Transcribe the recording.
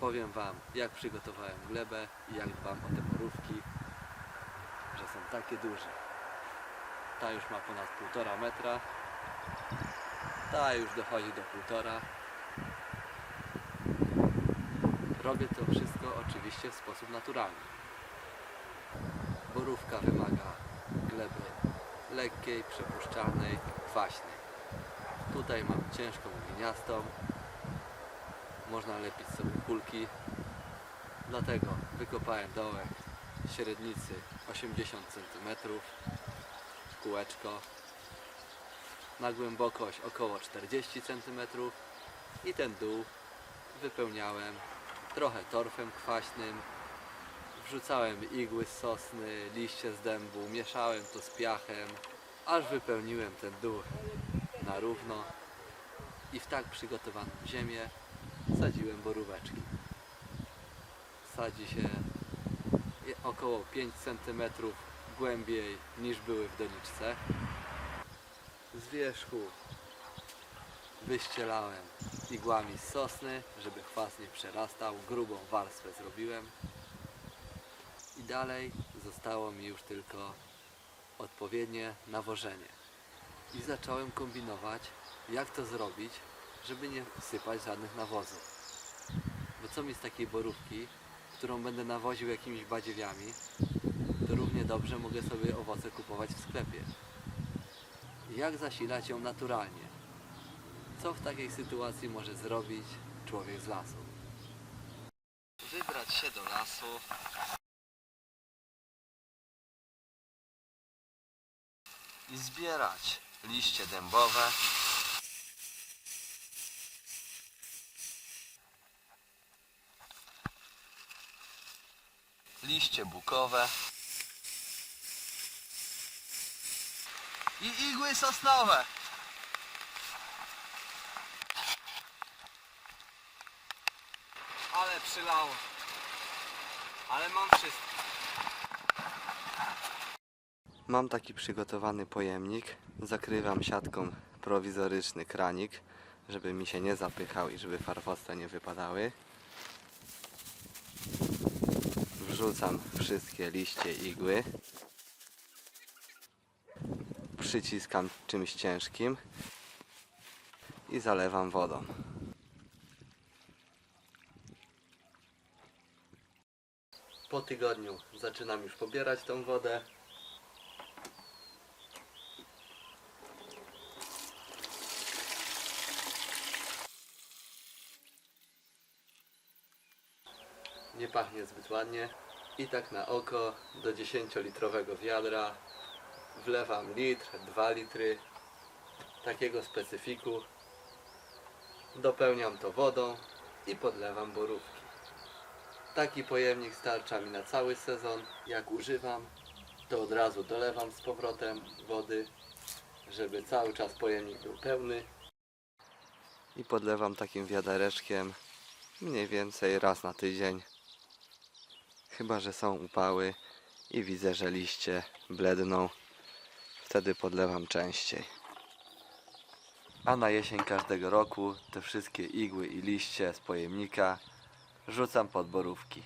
powiem Wam, jak przygotowałem glebę i jak dbam o te borówki, że są takie duże. Ta już ma ponad 1,5 metra, ta już dochodzi do 1,5. Robię to wszystko oczywiście w sposób naturalny. Borówka wymaga gleby lekkiej, przepuszczalnej, kwaśnej. Tutaj mam ciężką gliniastą. Można lepić sobie kulki. Dlatego wykopałem dołek średnicy 80 cm, kółeczko na głębokość około 40 cm i ten dół wypełniałem trochę torfem kwaśnym, wrzucałem igły z sosny, liście z dębu, mieszałem to z piachem, aż wypełniłem ten dół na równo i w tak przygotowaną ziemię sadziłem boróweczki. Sadzi się około 5 cm głębiej niż były w doniczce. Z wierzchu wyścielałem igłami z sosny, żeby chwast nie przerastał, grubą warstwę zrobiłem. I dalej zostało mi już tylko odpowiednie nawożenie. I zacząłem kombinować, jak to zrobić, żeby nie sypać żadnych nawozów. Bo co mi z takiej borówki, którą będę nawoził jakimiś badziewiami, to równie dobrze mogę sobie owoce kupować w sklepie. Jak zasilać ją naturalnie? Co w takiej sytuacji może zrobić człowiek z lasu? Wybrać się do lasu. I zbierać liście dębowe. Liście bukowe. I igły sosnowe. Ale przylało. Ale mam wszystko. Mam taki przygotowany pojemnik. Zakrywam siatką prowizoryczny kranik, żeby mi się nie zapychał i żeby farfosta nie wypadały. Wrzucam wszystkie liście igły. Przyciskam czymś ciężkim i zalewam wodą. Po tygodniu zaczynam już pobierać tą wodę. Nie pachnie zbyt ładnie. I tak na oko do 10-litrowego wiadra wlewam litr, 2 litry takiego specyfiku. Dopełniam to wodą i podlewam borówki. Taki pojemnik starcza mi na cały sezon. Jak używam, to od razu dolewam z powrotem wody, żeby cały czas pojemnik był pełny. I podlewam takim wiadereczkiem mniej więcej raz na tydzień. Chyba, że są upały i widzę, że liście bledną. Wtedy podlewam częściej. A na jesień każdego roku te wszystkie igły i liście z pojemnika rzucam pod borówki.